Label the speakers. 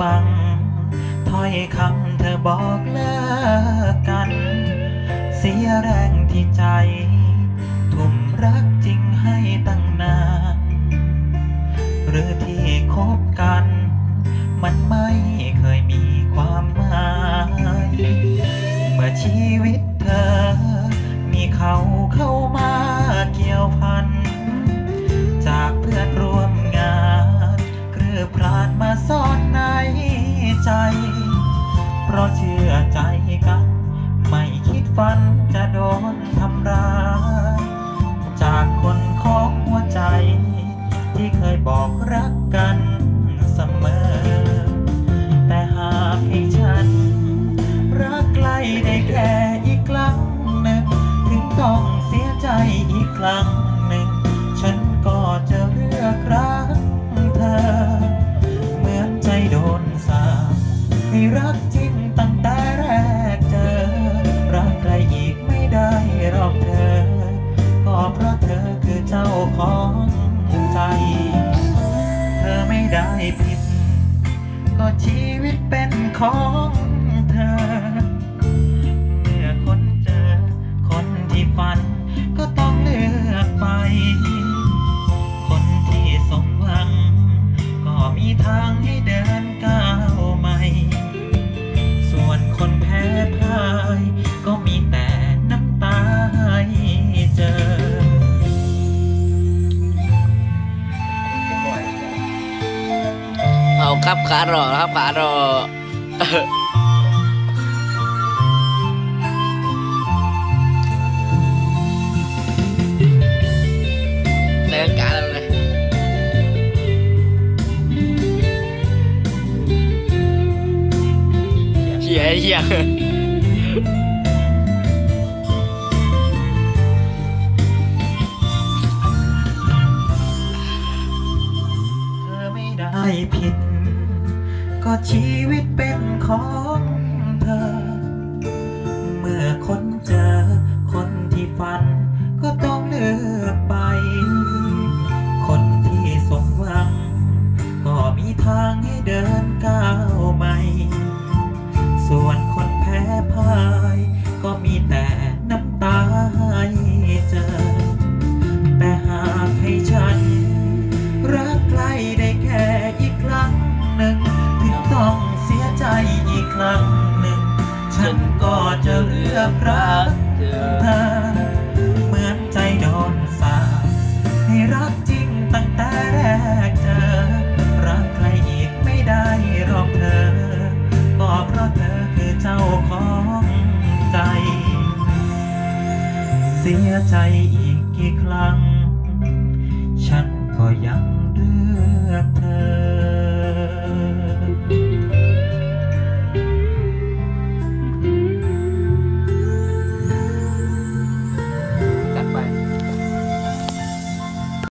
Speaker 1: ฟัง ถ้อยคำเธอบอกเลิกกัน เสียแรงที่ใจ ทุ่มรักจริงให้ตั้งนาน หรือที่คบกัน มันไม่เคยมีความหมายเมื่อชีวิตเธอ มีเขาเข้ามาเกี่ยวพัน ใจ เพราะเชื่อใจกัน ไม่คิดฝันจะโดนทำร้ายจากคนของหัวใจ ที่เคยบอกรักกันเสมอ แต่หากให้ฉัน รักใกล้ได้แค่อีกครั้งหนึ่งถึงต้องเสียใจอีกครั้ง ให้รักจริงตั้งแต่แรกเจอ รักใครอีกไม่ได้หรอกเธอ ก็เพราะเธอคือเจ้าของใจ เธอไม่ได้ผิด ก็ชีวิตเป็นของเธอ เมื่อคนเจอ คนที่ฝันก็ต้องเลือกไป คนที่สมหวัง ก็มีทาง ค
Speaker 2: รับขารอครับขารอในรายกาแล้วเลยเฮียเฮีย
Speaker 1: เธอไม่ได้ผิด ก็ชีวิตเป็นของเธอ จะเลือกรัก
Speaker 2: เธ
Speaker 1: อเหมือนใจโดนสาให้รักจริงตั้งแต่แรกเจอ รักใครอีกไม่ได้หรอกเธอ ก็เพราะเธอคือเจ้าของใจ เสียใจอีกกี่ครั้ง ฉันก็ยังเลือกเธอ